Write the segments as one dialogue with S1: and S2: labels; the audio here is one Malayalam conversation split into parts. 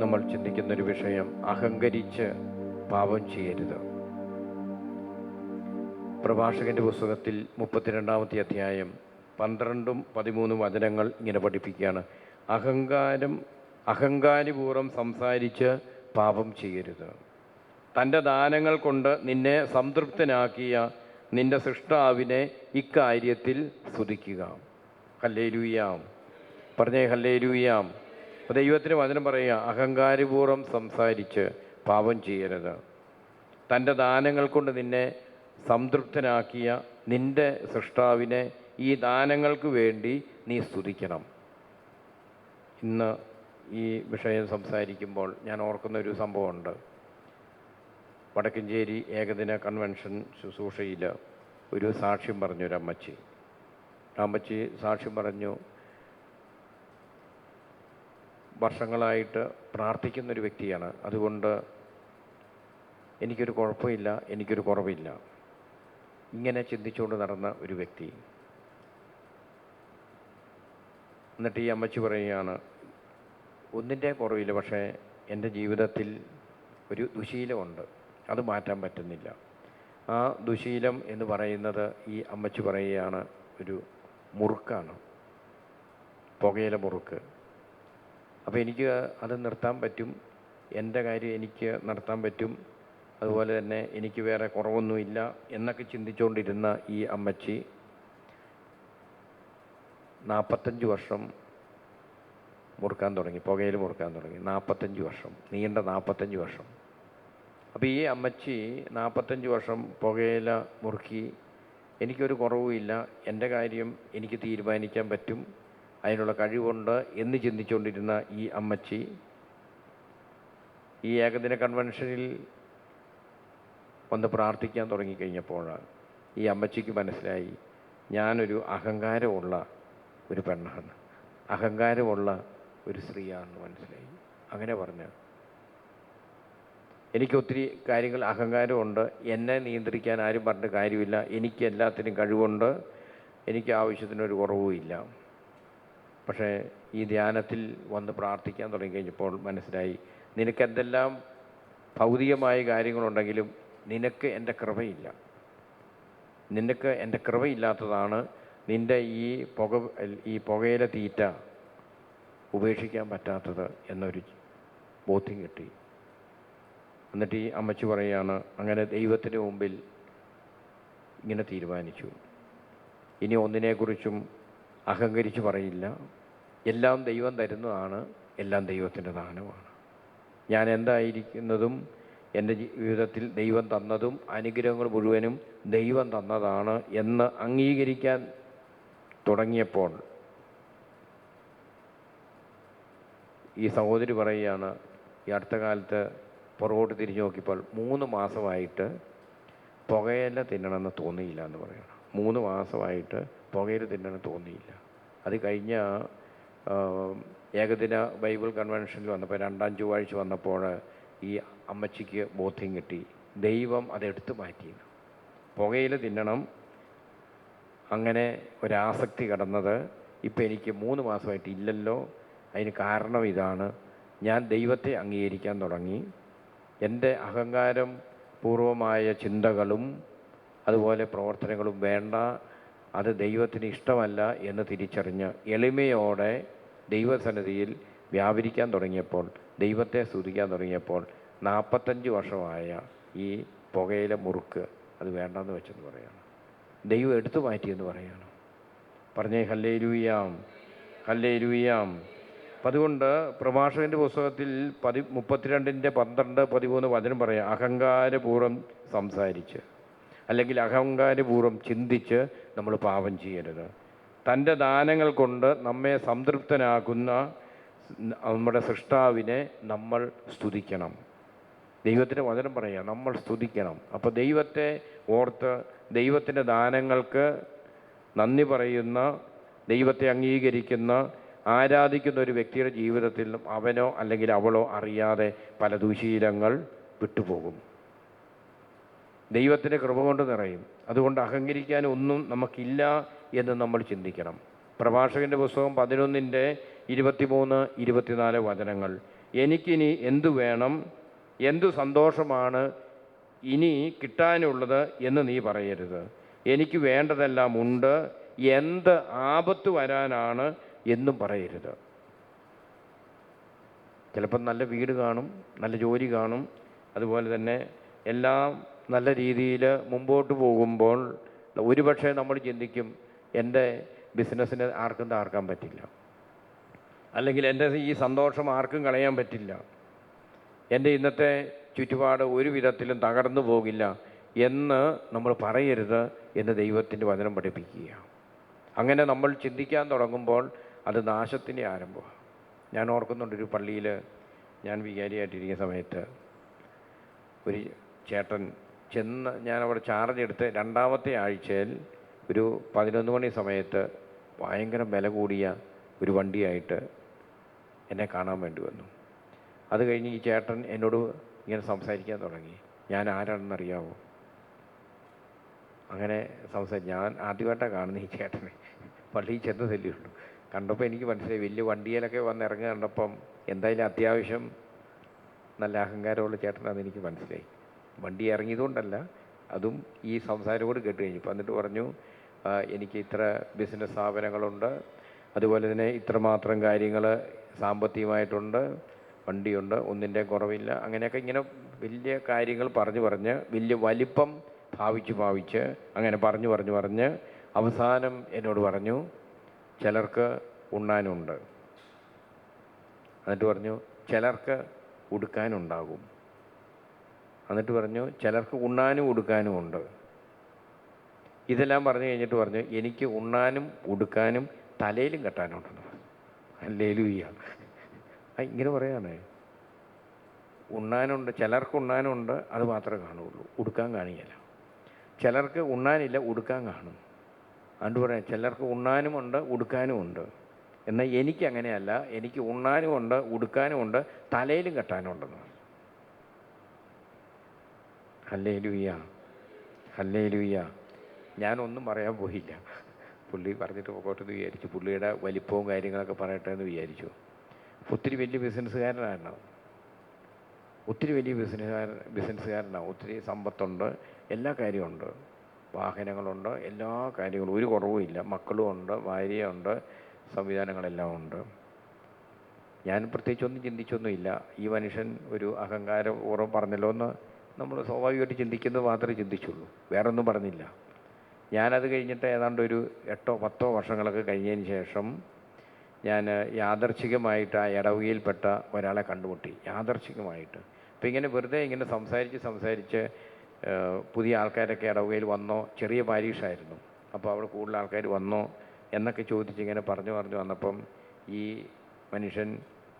S1: നമ്മൾ ചിന്തിക്കുന്നൊരു വിഷയം അഹങ്കരിച്ച് പാപം ചെയ്യരുത്. പ്രഭാഷകന്റെ പുസ്തകത്തിൽ മുപ്പത്തിരണ്ടാമത്തെ അധ്യായം പന്ത്രണ്ടും പതിമൂന്നും വചനങ്ങൾ ഇങ്ങനെ പഠിപ്പിക്കുകയാണ്. അഹങ്കാരം അഹങ്കാരിപൂർവം സംസാരിച്ച് പാപം ചെയ്യരുത്. തന്റെ ദാനങ്ങൾ കൊണ്ട് നിന്നെ സംതൃപ്തനാക്കിയ നിന്റെ സൃഷ്ടാവിനെ ഇക്കാര്യത്തിൽ സ്തുതിക്കുക. ഹല്ലേലൂയാം. പറഞ്ഞേ ഹല്ലേലൂയാം. അപ്പോൾ ദൈവത്തിന് വചനം പറയുക അഹങ്കാരപൂർവം സംസാരിച്ച് പാപം ചെയ്യരുത്. തന്റെ ദാനങ്ങൾ കൊണ്ട് നിന്നെ സംതൃപ്തനാക്കിയ നിന്റെ സൃഷ്ടാവിനെ ഈ ദാനങ്ങൾക്ക് വേണ്ടി നീ സ്തുതിക്കണം. ഇന്ന് ഈ വിഷയം സംസാരിക്കുമ്പോൾ ഞാൻ ഓർക്കുന്ന ഒരു സംഭവമുണ്ട്. വടക്കഞ്ചേരി ഏകദിന കൺവെൻഷൻ ശുശ്രൂഷയിൽ ഒരു സാക്ഷ്യം പറഞ്ഞു ഒരു അമ്മച്ചി അമ്മച്ചി സാക്ഷ്യം പറഞ്ഞു വർഷങ്ങളായിട്ട് പ്രാർത്ഥിക്കുന്നൊരു വ്യക്തിയാണ്. അതുകൊണ്ട് എനിക്കൊരു കുഴപ്പമില്ല എനിക്കൊരു കുറവില്ല. ഇങ്ങനെ ചിന്തിച്ചുകൊണ്ട് നടന്ന ഒരു വ്യക്തി. എന്നിട്ട് ഈ അമ്മച്ചി പറയുകയാണ് ഒന്നിന്റെ കുറവില്ല പക്ഷേ എന്റെ ജീവിതത്തിൽ ഒരു ദുശീലമുണ്ട്. അത് മാറ്റാൻ പറ്റുന്നില്ല. ആ ദുശീലം എന്ന് പറയുന്നത് ഈ അമ്മച്ചി പറയുകയാണ് ഒരു മുറുക്കാണ്. പുകയില മുറുക്ക്. അപ്പോൾ എനിക്ക് അത് നിർത്താൻ പറ്റും. എന്റെ കാര്യം എനിക്ക് നടത്താൻ പറ്റും. അതുപോലെ തന്നെ എനിക്ക് വേറെ കുറവൊന്നുമില്ല എന്നൊക്കെ ചിന്തിച്ചുകൊണ്ടിരുന്ന ഈ അമ്മച്ചി നാൽപ്പത്തഞ്ച് വർഷം മുറുക്കാൻ തുടങ്ങി പുകയിൽ മുറുക്കാൻ തുടങ്ങി. നാൽപ്പത്തഞ്ച് വർഷം നീണ്ട നാൽപ്പത്തഞ്ച് വർഷം. അപ്പോൾ ഈ അമ്മച്ചി നാൽപ്പത്തഞ്ച് വർഷം പുകയില മുറുക്കി എനിക്കൊരു കുറവുമില്ല. എന്റെ കാര്യം എനിക്ക് തീരുമാനിക്കാൻ പറ്റും. അതിനുള്ള കഴിവുണ്ട് എന്ന് ചിന്തിച്ചുകൊണ്ടിരുന്ന ഈ അമ്മച്ചി ഈ ഏകദിന കൺവെൻഷനിൽ ഒന്ന് പ്രാർത്ഥിക്കാൻ തുടങ്ങിക്കഴിഞ്ഞപ്പോൾ ഈ അമ്മച്ചിക്ക് മനസ്സിലായി ഞാനൊരു അഹങ്കാരമുള്ള ഒരു പെണ്ണാണ്. അഹങ്കാരമുള്ള ഒരു സ്ത്രീയാണെന്ന് മനസ്സിലായി. അങ്ങനെ പറഞ്ഞു എനിക്ക് ഒത്തിരി കാര്യങ്ങൾ അഹങ്കാരമുണ്ട്. എന്നെ നിയന്ത്രിക്കാൻ ആരും പറഞ്ഞിട്ട് കാര്യമില്ല. എനിക്ക് എല്ലാത്തിനും കഴിവുണ്ട്. എനിക്ക് ആവശ്യത്തിനൊരു കുറവുമില്ല. പക്ഷേ ഈ ധ്യാനത്തിൽ വന്ന് പ്രാർത്ഥിക്കാൻ തുടങ്ങിക്കഴിഞ്ഞപ്പോൾ മനസ്സിലായി നിനക്ക് എന്തെല്ലാം ഭൗതികമായ കാര്യങ്ങളുണ്ടെങ്കിലും നിനക്ക് എന്റെ കൃപയില്ല. നിനക്ക് എന്റെ കൃപയില്ലാത്തതാണ് നിന്റെ ഈ പുക ഈ പുകയിലെ തീറ്റ ഉപേക്ഷിക്കാൻ പറ്റാത്തത് എന്നൊരു ബോധ്യം കിട്ടി. എന്നിട്ട് ഈ അമ്മച്ചു പറയുകയാണ് അങ്ങനെ ദൈവത്തിന് മുമ്പിൽ ഇങ്ങനെ തീരുമാനിച്ചു. ഇനി ഒന്നിനെക്കുറിച്ചും അഹങ്കരിച്ച് പറയില്ല. എല്ലാം ദൈവം തരുന്നതാണ് എല്ലാം ദൈവത്തിന്റെ ദാനമാണ്. ഞാൻ എന്തായിരിക്കുന്നതും എന്റെ ജീവിതത്തിൽ ദൈവം തന്നതും അനുഗ്രഹങ്ങൾ മുഴുവനും ദൈവം തന്നതാണ് എന്ന് അംഗീകരിക്കാൻ തുടങ്ങിയപ്പോൾ ഈ സഹോദരി പറയുകയാണ് ഈ അടുത്ത കാലത്ത് പുറകോട്ട് തിരിഞ്ഞു നോക്കിയപ്പോൾ മൂന്ന് മാസമായിട്ട് പുകയില തിന്നണമെന്ന് തോന്നിയില്ല എന്ന് പറയണം മൂന്ന് മാസമായിട്ട് പുകയില തിന്നണം തോന്നിയില്ല. അത് കഴിഞ്ഞ ഏകദിന ബൈബിൾ കൺവെൻഷനിൽ വന്നപ്പോൾ രണ്ടാം ചൊവ്വാഴ്ച വന്നപ്പോൾ ഈ അമ്മച്ചിക്ക് ബോധ്യം കിട്ടി. ദൈവം അതെടുത്ത് മാറ്റി പുകയില തിന്നണം അങ്ങനെ ഒരാസക്തി കടന്നത് ഇപ്പം എനിക്ക് മൂന്ന് മാസമായിട്ട് ഇല്ലല്ലോ. അതിന് കാരണം ഇതാണ്. ഞാൻ ദൈവത്തെ അംഗീകരിക്കാൻ തുടങ്ങി. എന്റെ അഹങ്കാരം പൂർവമായ ചിന്തകളും അതുപോലെ പ്രവർത്തനങ്ങളും വേണ്ട അത് ദൈവത്തിന് ഇഷ്ടമല്ല എന്ന് തിരിച്ചറിഞ്ഞ് എളിമയോടെ ദൈവസന്നിധിയിൽ വ്യാപരിക്കാൻ തുടങ്ങിയപ്പോൾ ദൈവത്തെ സ്തുതിക്കാൻ തുടങ്ങിയപ്പോൾ നാൽപ്പത്തഞ്ച് വർഷമായ ഈ പുകയിലെ മുറുക്ക് അത് വേണ്ടെന്ന് വെച്ചെന്ന് പറയുകയാണ് ദൈവം എടുത്തു മാറ്റിയെന്ന് പറയുകയാണ് പറഞ്ഞേ ഹല്ലേ രൂയാം ഹല്ലേ രൂയാം അപ്പം അതുകൊണ്ട് പ്രഭാഷകന്റെ പുസ്തകത്തിൽ പതി മുപ്പത്തിരണ്ടിന്റെ പന്ത്രണ്ട് പതിമൂന്ന് വചനം പറയാം. അഹങ്കാരപൂർവം സംസാരിച്ച്. അല്ലെങ്കിൽ അഹങ്കാരപൂർവം ചിന്തിച്ച് നമ്മൾ പാപം ചെയ്യരുത്. തന്റെ ദാനങ്ങൾ കൊണ്ട് നമ്മെ സംതൃപ്തനാക്കുന്ന നമ്മുടെ സൃഷ്ടാവിനെ നമ്മൾ സ്തുതിക്കണം. ദൈവത്തിന്റെ വചനം പറയുക നമ്മൾ സ്തുതിക്കണം. അപ്പോൾ ദൈവത്തെ ഓർത്ത് ദൈവത്തിന്റെ ദാനങ്ങൾക്ക് നന്ദി പറയുന്ന ദൈവത്തെ അംഗീകരിക്കുന്ന ആരാധിക്കുന്ന ഒരു വ്യക്തിയുടെ ജീവിതത്തിൽ അവനോ അല്ലെങ്കിൽ അവളോ അറിയാതെ പല ദുശീലങ്ങൾ വിട്ടുപോകും. ദൈവത്തിന്റെ കൃപ കൊണ്ട് നിറയും. അതുകൊണ്ട് അഹങ്കരിക്കാൻ ഒന്നും നമുക്കില്ല എന്ന് നമ്മൾ ചിന്തിക്കണം. പ്രഭാഷകന്റെ പുസ്തകം പതിനൊന്നിന്റെ ഇരുപത്തിമൂന്ന് ഇരുപത്തിനാല് വചനങ്ങൾ. എനിക്കിനി എന്തു വേണം? എന്തു സന്തോഷമാണ് ഇനി കിട്ടാനുള്ളത് എന്ന് നീ പറയരുത്. എനിക്ക് വേണ്ടതെല്ലാം ഉണ്ട്. എന്ത് ആപത്ത് വരാനാണ് എന്നും പറയരുത്. ചിലപ്പം നല്ല വീട് കാണും നല്ല ജോലി കാണും. അതുപോലെ തന്നെ എല്ലാം നല്ല രീതിയിൽ മുമ്പോട്ട് പോകുമ്പോൾ ഒരുപക്ഷെ നമ്മൾ ചിന്തിക്കും എന്റെ ബിസിനസ്സിന് ആർക്കും താർക്കാൻ പറ്റില്ല. അല്ലെങ്കിൽ എന്റെ ഈ സന്തോഷം ആർക്കും കളയാൻ പറ്റില്ല. എന്റെ ഇന്നത്തെ ചുറ്റുപാട് ഒരു വിധത്തിലും തകർന്നു പോകില്ല എന്ന് നമ്മൾ പറയരുത് എന്ന് ദൈവത്തിന്റെ വചനം പഠിപ്പിക്കുക. അങ്ങനെ നമ്മൾ ചിന്തിക്കാൻ തുടങ്ങുമ്പോൾ അത് നാശത്തിന്റെ ആരംഭമാണ്. ഞാൻ ഓർക്കുന്നുണ്ട് ഒരു പള്ളിയിൽ ഞാൻ വികാരിയായിട്ടിരിക്കുന്ന സമയത്ത് ഒരു ചേട്ടൻ ചെന്ന് ഞാൻ അവിടെ ചാർജ് എടുത്ത് രണ്ടാമത്തെ ആഴ്ചയിൽ ഒരു പതിനൊന്ന് മണി സമയത്ത് ഭയങ്കര വില കൂടിയ ഒരു വണ്ടിയായിട്ട് എന്നെ കാണാൻ വേണ്ടി വന്നു. അത് കഴിഞ്ഞ് ഈ ചേട്ടൻ എന്നോട് ഇങ്ങനെ സംസാരിക്കാൻ തുടങ്ങി. ഞാൻ ആരാണെന്നറിയാമോ അങ്ങനെ സംസാരിച്ച് ഞാൻ ആദ്യമായിട്ടാണ് കാണുന്നത് ഈ ചേട്ടനെ. പള്ളിയിൽ ചെന്ന് ഉള്ളൂ. കണ്ടപ്പോൾ എനിക്ക് മനസ്സിലായി വലിയ വണ്ടിയിലൊക്കെ വന്ന് ഇറങ്ങി കണ്ടപ്പം എന്തായാലും അത്യാവശ്യം നല്ല അഹങ്കാരമുള്ള ചേട്ടനാണെന്ന് എനിക്ക് മനസ്സിലായി. വണ്ടി ഇറങ്ങിയതുകൊണ്ടല്ല അതും ഈ സംസാരം കൂടി കേട്ട് കഴിഞ്ഞു. എന്നിട്ട് പറഞ്ഞു എനിക്ക് ഇത്ര ബിസിനസ് സ്ഥാപനങ്ങളുണ്ട് അതുപോലെ തന്നെ ഇത്രമാത്രം കാര്യങ്ങൾ സാമ്പത്തികമായിട്ടുണ്ട് വണ്ടിയുണ്ട് ഒന്നിന്റെ കുറവില്ല. അങ്ങനെയൊക്കെ ഇങ്ങനെ വലിയ കാര്യങ്ങൾ പറഞ്ഞു പറഞ്ഞ് വലിയ വലിപ്പം ഭാവിച്ച് ഭാവിച്ച് അങ്ങനെ പറഞ്ഞു പറഞ്ഞു പറഞ്ഞ് അവസാനം എന്നോട് പറഞ്ഞു ചിലർക്ക് ഉണ്ണാനുണ്ട്. എന്നിട്ട് പറഞ്ഞു ചിലർക്ക് ഉടുക്കാനുണ്ടാകും. എന്നിട്ട് പറഞ്ഞു ചിലർക്ക് ഉണ്ണാനും ഉടുക്കാനും ഉണ്ട്. ഇതെല്ലാം പറഞ്ഞു കഴിഞ്ഞിട്ട് പറഞ്ഞു എനിക്ക് ഉണ്ണാനും ഉടുക്കാനും തലയിലും കെട്ടാനുണ്ടെന്ന് പറഞ്ഞു. അല്ലേലൂയ്യ ഇങ്ങനെ പറയാണ്. ഉണ്ണാനുണ്ട് ചിലർക്ക് ഉണ്ണാനുണ്ട് അത് മാത്രമേ കാണുകയുള്ളൂ. ഉടുക്കാൻ കാണില്ല ചിലർക്ക് ഉണ്ണാനില്ല ഉടുക്കാൻ കാണും. അതുകൊണ്ട് പറയാം ചിലർക്ക് ഉണ്ണാനുമുണ്ട് ഉടുക്കാനുമുണ്ട് എന്നാൽ എനിക്ക് അങ്ങനെയല്ല എനിക്ക് ഉണ്ണാനുമുണ്ട് ഉടുക്കാനുമുണ്ട് തലയിലും കെട്ടാനുണ്ടെന്ന് ഹല്ലേ ലൂയ ഹല്ലേ ലൂയ ഞാനൊന്നും പറയാൻ പോയില്ല. പുള്ളി പറഞ്ഞിട്ട് പോകട്ടെന്ന് വിചാരിച്ചു. പുള്ളിയുടെ വലിപ്പവും കാര്യങ്ങളൊക്കെ പറയട്ടെ എന്ന് വിചാരിച്ചു. ഒത്തിരി വലിയ ബിസിനസ്സുകാരനാണ്. ഒത്തിരി വലിയ ബിസിനസ്സുകാരൻ ബിസിനസ്സുകാരനാണ്. ഒത്തിരി സമ്പത്തുണ്ട് എല്ലാ കാര്യമുണ്ട് വാഹനങ്ങളുണ്ട് എല്ലാ കാര്യങ്ങളും. ഒരു കുറവുമില്ല മക്കളും ഉണ്ട് ഭാര്യയുണ്ട് സംവിധാനങ്ങളെല്ലാം ഉണ്ട്. ഞാൻ പ്രത്യേകിച്ചൊന്നും ചിന്തിച്ചൊന്നുമില്ല. ഈ മനുഷ്യൻ ഒരു അഹങ്കാരപൂർവം പറഞ്ഞല്ലോ എന്ന് നമ്മൾ സ്വാഭാവികമായിട്ട് ചിന്തിക്കുന്നത് മാത്രമേ ചിന്തിച്ചുള്ളൂ. വേറൊന്നും പറഞ്ഞില്ല. ഞാനത് കഴിഞ്ഞിട്ട് ഏതാണ്ട് ഒരു എട്ടോ പത്തോ വർഷങ്ങളൊക്കെ കഴിഞ്ഞതിന് ശേഷം ഞാൻ യാദർച്ഛികമായിട്ട് ആ ഇടവകയിൽപ്പെട്ട ഒരാളെ കണ്ടുമുട്ടി. യാദർച്ഛികമായിട്ട് അപ്പോൾ ഇങ്ങനെ വെറുതെ ഇങ്ങനെ സംസാരിച്ച് സംസാരിച്ച് പുതിയ ആൾക്കാരൊക്കെ ഇടവകയിൽ വന്നോ ചെറിയ പാരീഷായിരുന്നു. അപ്പോൾ അവിടെ കൂടുതൽ ആൾക്കാർ വന്നോ എന്നൊക്കെ ചോദിച്ച് ഇങ്ങനെ പറഞ്ഞു പറഞ്ഞു വന്നപ്പം ഈ മനുഷ്യൻ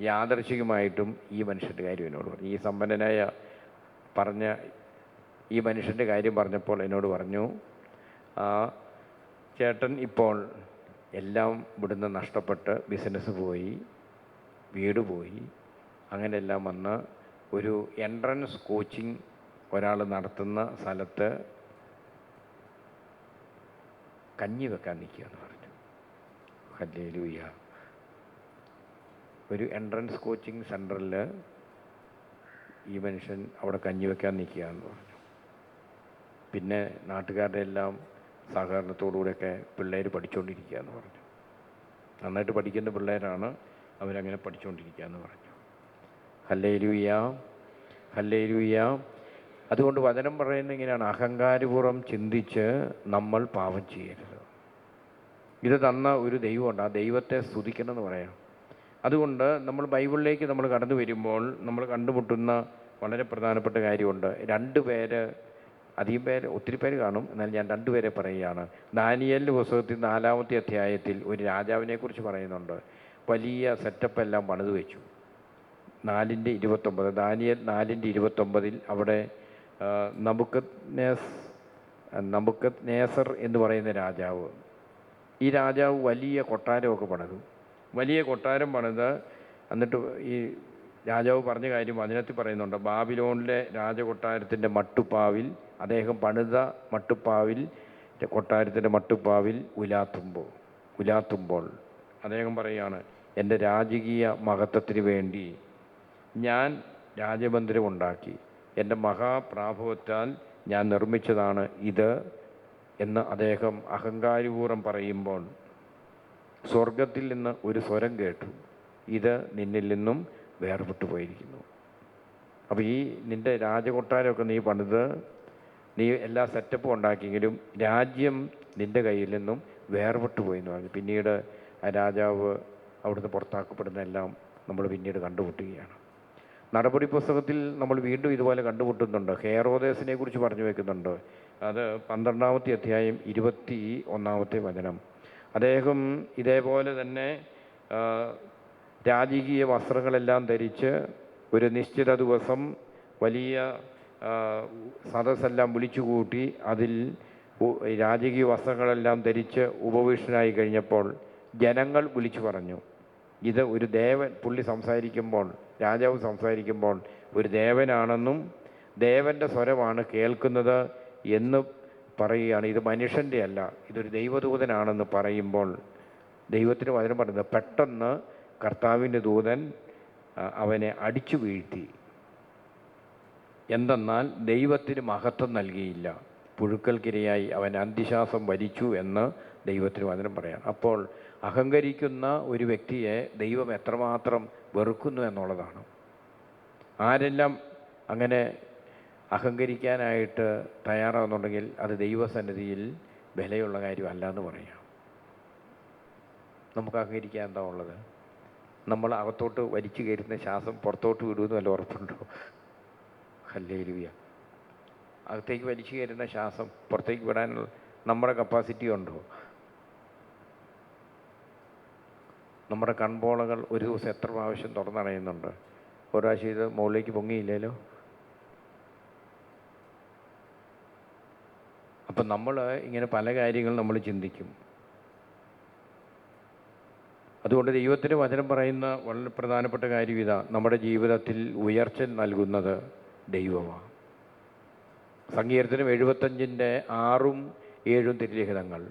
S1: യാദർശികമായിട്ടും ഈ മനുഷ്യന്റെ കാര്യം എന്നോട് പറഞ്ഞു. ഈ സമ്പന്നനായ പറഞ്ഞ ഈ മനുഷ്യന്റെ കാര്യം പറഞ്ഞപ്പോൾ എന്നോട് പറഞ്ഞു ആ ചേട്ടൻ ഇപ്പോൾ എല്ലാം ഇവിടുന്ന് നഷ്ടപ്പെട്ട് ബിസിനസ് പോയി വീട് പോയി. അങ്ങനെയെല്ലാം വന്ന് ഒരു എൻട്രൻസ് കോച്ചിങ് ഒരാൾ നടത്തുന്ന സ്ഥലത്ത് കഞ്ഞി വെക്കാൻ നിൽക്കുകയെന്ന് പറഞ്ഞു. ഹല്ലേലൂയ. ഒരു എൻട്രൻസ് കോച്ചിങ് സെന്ററിൽ ഈ മനുഷ്യൻ അവിടെ കഞ്ഞി വെക്കാൻ നിൽക്കുകയെന്ന് പറഞ്ഞു. പിന്നെ നാട്ടുകാരുടെ എല്ലാം സഹകരണത്തോടുകൂടെയൊക്കെ പിള്ളേർ പഠിച്ചുകൊണ്ടിരിക്കുകയെന്ന് പറഞ്ഞു. നന്നായിട്ട് പഠിക്കുന്ന പിള്ളേരാണ് അവരങ്ങനെ പഠിച്ചുകൊണ്ടിരിക്കുകയെന്ന് പറഞ്ഞു. ഹല്ലേലൂയ ഹല്ലേലൂയ. അതുകൊണ്ട് വചനം പറയുന്നത് ഇങ്ങനെയാണ്. അഹങ്കാരപൂർവം ചിന്തിച്ച് നമ്മൾ പാപം ചെയ്യരുത്. ഇത് തന്ന ഒരു ദൈവമുണ്ട്. ആ ദൈവത്തെ സ്തുതിക്കണമെന്ന് പറയാം. അതുകൊണ്ട് നമ്മൾ ബൈബിളിലേക്ക് നമ്മൾ കടന്നു വരുമ്പോൾ നമ്മൾ കണ്ടുമുട്ടുന്ന വളരെ പ്രധാനപ്പെട്ട കാര്യമുണ്ട്. രണ്ട് പേര് അധികം പേര് ഒത്തിരി പേര് കാണും. എന്നാൽ ഞാൻ രണ്ടുപേരെ പറയുകയാണ്. ദാനിയലിന്റെ പുസ്തകത്തിൽ നാലാമത്തെ അധ്യായത്തിൽ ഒരു രാജാവിനെക്കുറിച്ച് പറയുന്നുണ്ട്. വലിയ സെറ്റപ്പ് എല്ലാം പണിത് വെച്ചു. നാലിന്റെ ഇരുപത്തൊമ്പത് ദാനിയൽ നാലിന്റെ ഇരുപത്തൊമ്പതിൽ അവിടെ നമുക്കത് നേസ് നമുക്കത് നേസർ എന്ന് പറയുന്ന രാജാവ്. ഈ രാജാവ് വലിയ കൊട്ടാരമൊക്കെ പണിതു. വലിയ കൊട്ടാരം പണിത് എന്നിട്ട് ഈ രാജാവ് പറഞ്ഞ കാര്യം അതിനകത്ത് പറയുന്നുണ്ട്. ബാബിലോണിലെ രാജകൊട്ടാരത്തിന്റെ മട്ടുപ്പാവിൽ അദ്ദേഹം പണിത മട്ടുപ്പാവിൽ കൊട്ടാരത്തിന്റെ മട്ടുപ്പാവിൽ ഉലാത്തുമ്പോൾ ഉലാത്തുമ്പോൾ അദ്ദേഹം പറയുകയാണ് എന്റെ രാജകീയ മഹത്വത്തിന് വേണ്ടി ഞാൻ രാജമന്ദിരം ഉണ്ടാക്കി. എന്റെ മഹാപ്രാഭവത്താൽ ഞാൻ നിർമ്മിച്ചതാണ് ഇത് എന്ന് അദ്ദേഹം അഹങ്കാരപൂർവം പറയുമ്പോൾ സ്വർഗത്തിൽ നിന്ന് ഒരു സ്വരം കേട്ടു. ഇത് നിന്നിൽ നിന്നും വേർപെട്ടു പോയിരിക്കുന്നു. അപ്പോൾ ഈ നിന്റെ രാജകൊട്ടാരമൊക്കെ നീ പണിത് നീ എല്ലാ സെറ്റപ്പും ഉണ്ടാക്കിയെങ്കിലും രാജ്യം നിന്റെ കയ്യിൽ നിന്നും വേർപെട്ടു പോയി എന്ന് പറഞ്ഞു. പിന്നീട് ആ രാജാവ് അവിടുന്ന് പുറത്താക്കപ്പെടുന്നതെല്ലാം നമ്മൾ പിന്നീട് കണ്ടുമുട്ടുകയാണ്. നടപടി പുസ്തകത്തിൽ നമ്മൾ വീണ്ടും ഇതുപോലെ കണ്ടുമുട്ടുന്നുണ്ട്. ഹെയറോദേസിനെ കുറിച്ച് പറഞ്ഞു വെക്കുന്നുണ്ട്. അത് പന്ത്രണ്ടാമത്തെ അധ്യായം ഇരുപത്തി ഒന്നാമത്തെ വചനം. അദ്ദേഹം ഇതേപോലെ തന്നെ രാജകീയ വസ്ത്രങ്ങളെല്ലാം ധരിച്ച് ഒരു നിശ്ചിത ദിവസം വലിയ സദസ്സെല്ലാം വിളിച്ചുകൂട്ടി അതിൽ രാജകീയ വസ്ത്രങ്ങളെല്ലാം ധരിച്ച് ഉപവിഷ്ടനായി കഴിഞ്ഞപ്പോൾ ജനങ്ങൾ വിളിച്ചു പറഞ്ഞു. ഇത് ഒരു ദേവൻ പുള്ളി സംസാരിക്കുമ്പോൾ രാജാവ് സംസാരിക്കുമ്പോൾ ഒരു ദേവനാണെന്നും ദേവന്റെ സ്വരമാണ് കേൾക്കുന്നത് എന്ന് പറയുകയാണ് ഇത് മനുഷ്യന്റെ അല്ല ഇതൊരു ദൈവദൂതനാണെന്ന് പറയുമ്പോൾ ദൈവത്തിന് വചനം പറയുന്നത് പെട്ടെന്ന് കർത്താവിന്റെ ദൂതൻ അവനെ അടിച്ചു വീഴ്ത്തി. എന്തെന്നാൽ ദൈവത്തിന് മഹത്വം നൽകിയില്ല. പുഴുക്കൽക്കിരയായി അവൻ അന്തിശ്വാസം വരിച്ചു എന്ന് ദൈവത്തിന് വചനം പറയാം. അപ്പോൾ അഹങ്കരിക്കുന്ന ഒരു വ്യക്തിയെ ദൈവം എത്രമാത്രം വെറുക്കുന്നു എന്നുള്ളതാണ്. ആരെല്ലാം അങ്ങനെ അഹങ്കരിക്കാനായിട്ട് തയ്യാറാവുന്നുണ്ടെങ്കിൽ അത് ദൈവസന്നിധിയിൽ വിലയുള്ള കാര്യമല്ല എന്ന് പറയാം. നമുക്ക് അഹങ്കരിക്കാൻ എന്താ ഉള്ളത്? നമ്മൾ അകത്തോട്ട് വലിച്ചു കയറ്റുന്ന ശ്വാസം പുറത്തോട്ട് വിടുമെന്ന് വല്ല ഉറപ്പുണ്ടോ? ഹല്ലേലൂയ. അകത്തേക്ക് വലിച്ചു കയറുന്ന ശ്വാസം പുറത്തേക്ക് വിടാനുള്ള നമ്മുടെ കപ്പാസിറ്റി ഉണ്ടോ? നമ്മുടെ കൺപോളകൾ ഒരു ദിവസം എത്ര പ്രാവശ്യം തുറന്നടയുന്നുണ്ട്? ഒരാഴ്ച ഇത് മുകളിലേക്ക് പൊങ്ങിയില്ലല്ലോ അപ്പം നമ്മൾ ഇങ്ങനെ പല കാര്യങ്ങൾ നമ്മൾ ചിന്തിക്കും. അതുകൊണ്ട് ദൈവത്തിന് വചനം പറയുന്ന വളരെ പ്രധാനപ്പെട്ട കാര്യം ഇതാ. നമ്മുടെ ജീവിതത്തിൽ ഉയർച്ച നൽകുന്നത് ദൈവമാണ് സങ്കീർത്തനം എഴുപത്തഞ്ചിന്റെ ആറും ഏഴും തിരുലിഖിതങ്ങൾ.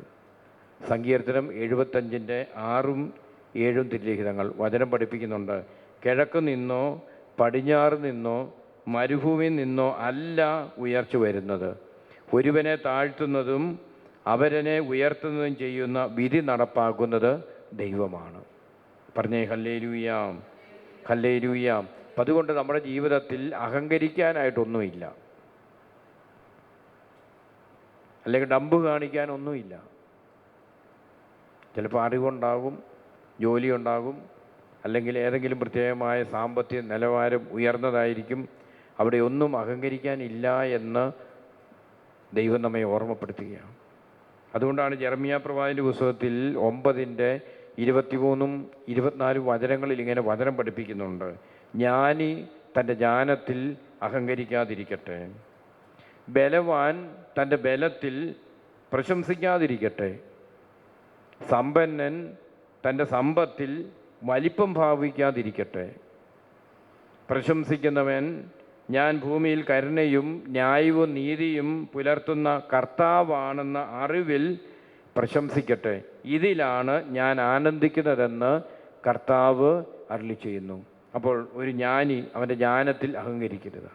S1: സങ്കീർത്തനം എഴുപത്തഞ്ചിന്റെ ആറും ഏഴും തിരുലിഖിതങ്ങൾ വചനം പഠിപ്പിക്കുന്നുണ്ട്. കിഴക്ക് നിന്നോ പടിഞ്ഞാറ് നിന്നോ മരുഭൂമിയിൽ നിന്നോ അല്ല ഉയർച്ച വരുന്നത്. ഒരുവനെ താഴ്ത്തുന്നതും അവരനെ ഉയർത്തുന്നതും ചെയ്യുന്ന വിധി നടപ്പാക്കുന്നത് ദൈവമാണ്. പറഞ്ഞേ ഹല്ലേലൂയാം ഹല്ലേലൂയാം. അപ്പം അതുകൊണ്ട് നമ്മുടെ ജീവിതത്തിൽ അഹങ്കരിക്കാനായിട്ടൊന്നുമില്ല. അല്ലെങ്കിൽ ഡമ്പ് കാണിക്കാനൊന്നുമില്ല. ചിലപ്പോൾ അറിവുണ്ടാകും ജോലി ഉണ്ടാകും അല്ലെങ്കിൽ ഏതെങ്കിലും പ്രത്യേകമായ സാമ്പത്തിക നിലവാരം ഉയർന്നതായിരിക്കും. അവിടെ ഒന്നും അഹങ്കരിക്കാനില്ല എന്ന് ദൈവം നമ്മെ ഓർമ്മപ്പെടുത്തുകയാണ്. അതുകൊണ്ടാണ് ജെർമിയ പ്രവാചന്റെ പുസ്തകത്തിൽ ഒമ്പതിന്റെ ഇരുപത്തിമൂന്നും ഇരുപത്തിനാലും വചനങ്ങളിൽ ഇങ്ങനെ വചനം പഠിപ്പിക്കുന്നുണ്ട്. ജ്ഞാനി തന്റെ ജ്ഞാനത്തിൽ അഹങ്കരിക്കാതിരിക്കട്ടെ. ബലവാൻ തന്റെ ബലത്തിൽ പ്രശംസിക്കാതിരിക്കട്ടെ. സമ്പന്നൻ തന്റെ സമ്പത്തിൽ വലിപ്പം ഭാവിക്കാതിരിക്കട്ടെ. പ്രശംസിക്കുന്നവൻ ഞാൻ ഭൂമിയിൽ കരുണയും ന്യായവും നീതിയും പുലർത്തുന്ന കർത്താവാണെന്ന അറിവിൽ പ്രശംസിക്കട്ടെ. ഇതിലാണ് ഞാൻ ആനന്ദിക്കുന്നതെന്ന് കർത്താവ് അരളി ചെയ്യുന്നു. അപ്പോൾ ഒരു ജ്ഞാനി അവന്റെ ജ്ഞാനത്തിൽ അഹങ്കരിക്കരുത്.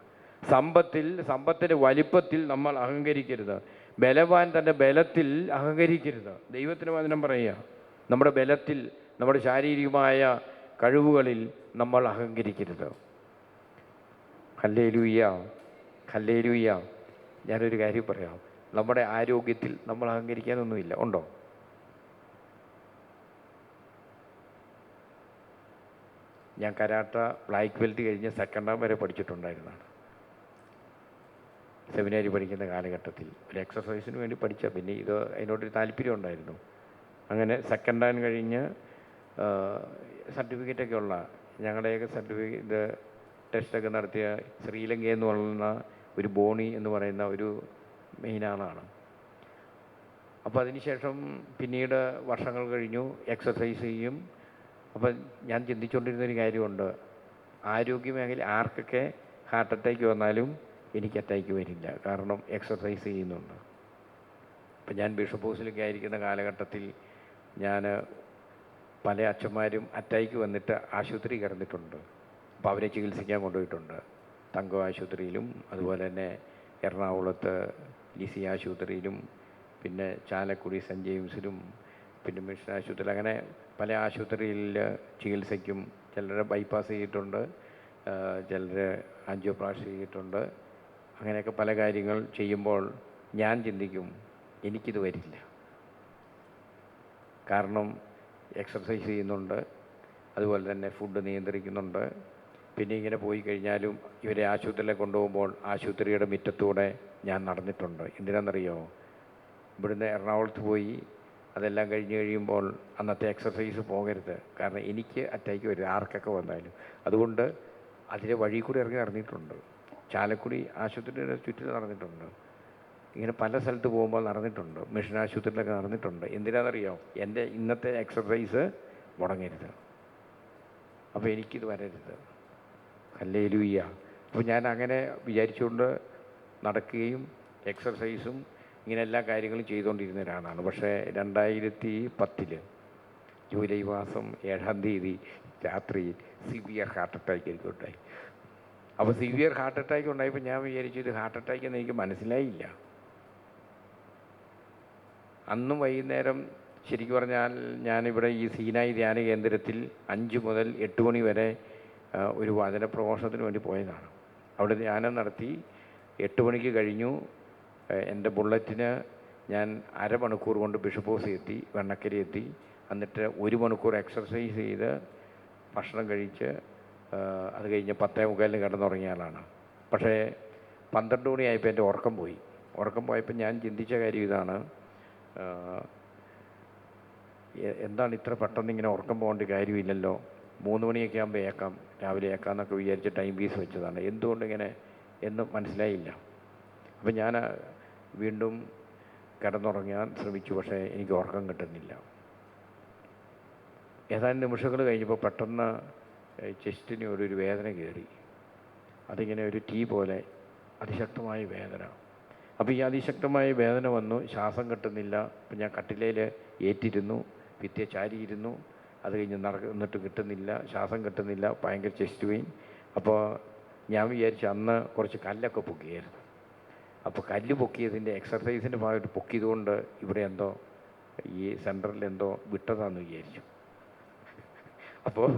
S1: സമ്പത്തിൽ സമ്പത്തിന്റെ വലിപ്പത്തിൽ നമ്മൾ അഹങ്കരിക്കരുത്. ബലവാൻ തന്റെ ബലത്തിൽ അഹങ്കരിക്കരുത്. ദൈവത്തിന് വചനം പറയുക നമ്മുടെ ബലത്തിൽ നമ്മുടെ ശാരീരികമായ കഴിവുകളിൽ നമ്മൾ അഹങ്കരിക്കരുത്. ഹല്ലേലൂയ ഹല്ലേലൂയ. ഞാനൊരു കാര്യം പറയാം. നമ്മുടെ ആരോഗ്യത്തിൽ നമ്മൾ അഹങ്കരിക്കാനൊന്നുമില്ല. ഉണ്ടോ? ഞാൻ കരാട്ട ബ്ലാക്ക് ബെൽറ്റ് കഴിഞ്ഞ് സെക്കൻഡാം വരെ പഠിച്ചിട്ടുണ്ടായിരുന്നതാണ്. സെമിനാരി പഠിക്കുന്ന കാലഘട്ടത്തിൽ. ഒരു എക്സസൈസിന് വേണ്ടി പഠിച്ച. പിന്നെ ഇത് അതിനോടൊരു താല്പര്യം ഉണ്ടായിരുന്നു. അങ്ങനെ സെക്കൻഡ് ഹാൻഡ് കഴിഞ്ഞ് സർട്ടിഫിക്കറ്റൊക്കെ ഉള്ള ഞങ്ങളുടെയൊക്കെ സർട്ടിഫിക്കറ്റ് ടെസ്റ്റൊക്കെ നടത്തിയ ശ്രീലങ്ക എന്ന് പറയുന്ന ഒരു ബോണി എന്ന് പറയുന്ന ഒരു മെയിൻ അപ്പോൾ അതിനുശേഷം പിന്നീട് വർഷങ്ങൾ കഴിഞ്ഞു എക്സസൈസ് ചെയ്യും. അപ്പോൾ ഞാൻ ചിന്തിച്ചുകൊണ്ടിരുന്നൊരു കാര്യമുണ്ട്. ആരോഗ്യ മേഖല ആർക്കൊക്കെ ഹാർട്ട് അറ്റാക്ക് വന്നാലും എനിക്ക് അറ്റാക്ക് വരില്ല. കാരണം എക്സസൈസ് ചെയ്യുന്നുണ്ട്. ഇപ്പം ഞാൻ ബിഷപ്പ് ഹൗസിലൊക്കെ ആയിരിക്കുന്ന കാലഘട്ടത്തിൽ ഞാൻ പല അച്ഛന്മാരും അറ്റാക്ക് വന്നിട്ട് ആശുപത്രി കിടന്നിട്ടുണ്ട്. അപ്പോൾ അവരെ ചികിത്സിക്കാൻ കൊണ്ടുപോയിട്ടുണ്ട്. തങ്കം ആശുപത്രിയിലും അതുപോലെ തന്നെ എറണാകുളത്ത് ലിസി ആശുപത്രിയിലും പിന്നെ ചാലക്കുടി സെന്റ് ജെയിംസിലും പിന്നെ മിഷൻ ആശുപത്രിയിൽ അങ്ങനെ പല ആശുപത്രിയിൽ ചികിത്സയ്ക്കും ചിലരെ ബൈപ്പാസ് ചെയ്തിട്ടുണ്ട് ചിലർ ആൻജിയോപ്ലാസ്റ്റി ചെയ്തിട്ടുണ്ട്. അങ്ങനെയൊക്കെ പല കാര്യങ്ങൾ ചെയ്യുമ്പോൾ ഞാൻ ചിന്തിക്കും എനിക്കിത് വരില്ല. കാരണം എക്സർസൈസ് ചെയ്യുന്നുണ്ട് അതുപോലെ തന്നെ ഫുഡ് നിയന്ത്രിക്കുന്നുണ്ട്. പിന്നെ ഇങ്ങനെ പോയി കഴിഞ്ഞാലും ഇവരെ ആശുപത്രിയിലേക്ക് കൊണ്ടുപോകുമ്പോൾ ആശുപത്രിയുടെ മുറ്റത്തൂടെ ഞാൻ നടന്നിട്ടുണ്ട്. എന്തിനാണെന്നറിയോ? ഇവിടുന്ന് എറണാകുളത്ത് പോയി അതെല്ലാം കഴിഞ്ഞ് കഴിയുമ്പോൾ അന്നത്തെ എക്സസൈസ് പോകരുത്. കാരണം എനിക്ക് അറ്റാക്ക് വരും ആർക്കൊക്കെ വന്നാലും. അതുകൊണ്ട് അതിലെ വഴി കൂടി ഇറങ്ങി നടന്നിട്ടുണ്ട്. ചാലക്കുടി ആശുപത്രിയുടെ ചുറ്റിൽ നടന്നിട്ടുണ്ട്. ഇങ്ങനെ പല സ്ഥലത്ത് പോകുമ്പോൾ നടന്നിട്ടുണ്ട്. മിഷൻ ആശുപത്രിയിലൊക്കെ നടന്നിട്ടുണ്ട്. എന്തിനാണെന്നറിയോ? എന്റെ ഇന്നത്തെ എക്സസൈസ് മുടങ്ങരുത്. അപ്പോൾ എനിക്കിത് വരരുത്. അല്ലേ ലൂയ്യ അപ്പോൾ ഞാൻ അങ്ങനെ വിചാരിച്ചുകൊണ്ട് നടക്കുകയും എക്സർസൈസും ഇങ്ങനെ എല്ലാ കാര്യങ്ങളും ചെയ്തുകൊണ്ടിരുന്ന ഒരാളാണ്. പക്ഷേ രണ്ടായിരത്തി പത്തിൽ ജൂലൈ മാസം ഏഴാം തീയതി രാത്രി സിവിയർ ഹാർട്ട് അറ്റാക്ക് എനിക്കുണ്ടായി. അപ്പോൾ സിവിയർ ഹാർട്ട് അറ്റാക്ക് ഉണ്ടായപ്പോൾ ഞാൻ വിചാരിച്ചു ഇത് ഹാർട്ട് അറ്റാക്ക് എന്ന് എനിക്ക് മനസ്സിലായില്ല. അന്നും വൈകുന്നേരം ശരിക്കും പറഞ്ഞാൽ ഞാനിവിടെ ഈ സീനായി ധ്യാന കേന്ദ്രത്തിൽ അഞ്ച് മുതൽ എട്ട് മണി വരെ ഒരു വചന പ്രഘോഷത്തിന് വേണ്ടി പോയതാണ്. അവിടെ ധ്യാനം നടത്തി എട്ട് മണിക്ക് കഴിഞ്ഞു. എന്റെ ബുള്ളറ്റിന് ഞാൻ അരമണിക്കൂർ കൊണ്ട് ബിഷപ്പ് ഹൗസ് എത്തി വെണ്ണക്കരി എത്തി. എന്നിട്ട് ഒരു മണിക്കൂർ എക്സർസൈസ് ചെയ്ത് ഭക്ഷണം കഴിച്ച് അത് കഴിഞ്ഞ് പത്തേ മുക്കാലിന് കിടന്നുറങ്ങിയ ആളാണ്. പക്ഷേ പന്ത്രണ്ട് മണിയായപ്പോൾ എന്റെ ഉറക്കം പോയി. ഉറക്കം പോയപ്പോൾ ഞാൻ ചിന്തിച്ച കാര്യം ഇതാണ്. എന്താണ് ഇത്ര പെട്ടെന്ന് ഇങ്ങനെ ഉറക്കം പോകേണ്ട കാര്യമില്ലല്ലോ? മൂന്ന് മണിയൊക്കെ ആകുമ്പോൾ ഏക്കാം. രാവിലെ ഏക്കാന്നൊക്കെ വിചാരിച്ച് ടൈം പീസ് വെച്ചതാണ്. എന്തുകൊണ്ട് ഇങ്ങനെ എന്ന് മനസ്സിലായില്ല. അപ്പം ഞാൻ വീണ്ടും കിടന്നുറങ്ങാൻ ശ്രമിച്ചു. പക്ഷേ എനിക്ക് ഉറക്കം കിട്ടുന്നില്ല. ഏതാനും നിമിഷങ്ങൾ കഴിഞ്ഞപ്പോൾ പെട്ടെന്ന് ചെസ്റ്റിന് ഒരു ഒരു വേദന കയറി അതിങ്ങനെ ഒരു ടീ പോലെ അതിശക്തമായ വേദന. അപ്പോൾ ഈ അതിശക്തമായ വേദന വന്നു. ശ്വാസം കിട്ടുന്നില്ല. അപ്പം ഞാൻ കട്ടിലയിൽ ഏറ്റിരുന്നു. ഭിത്തിയെ ചാരിയിരുന്നു. അത് കഴിഞ്ഞ് നടന്നിട്ട് കിട്ടുന്നില്ല ശ്വാസം കിട്ടുന്നില്ല ഭയങ്കര ചെസ്റ്റ് പെയിൻ അപ്പോൾ ഞാൻ വിചാരിച്ചു അന്ന് കുറച്ച് കല്ലൊക്കെ പൊക്കിയായിരുന്നു. അപ്പോൾ കല്ല് പൊക്കിയതിന്റെ എക്സർസൈസിന്റെ ഭാഗമായിട്ട് പൊക്കിയതുകൊണ്ട് ഇവിടെ എന്തോ ഈ സെന്ററിൽ എന്തോ വിട്ടതാന്ന് വിചാരിച്ചു. അപ്പോൾ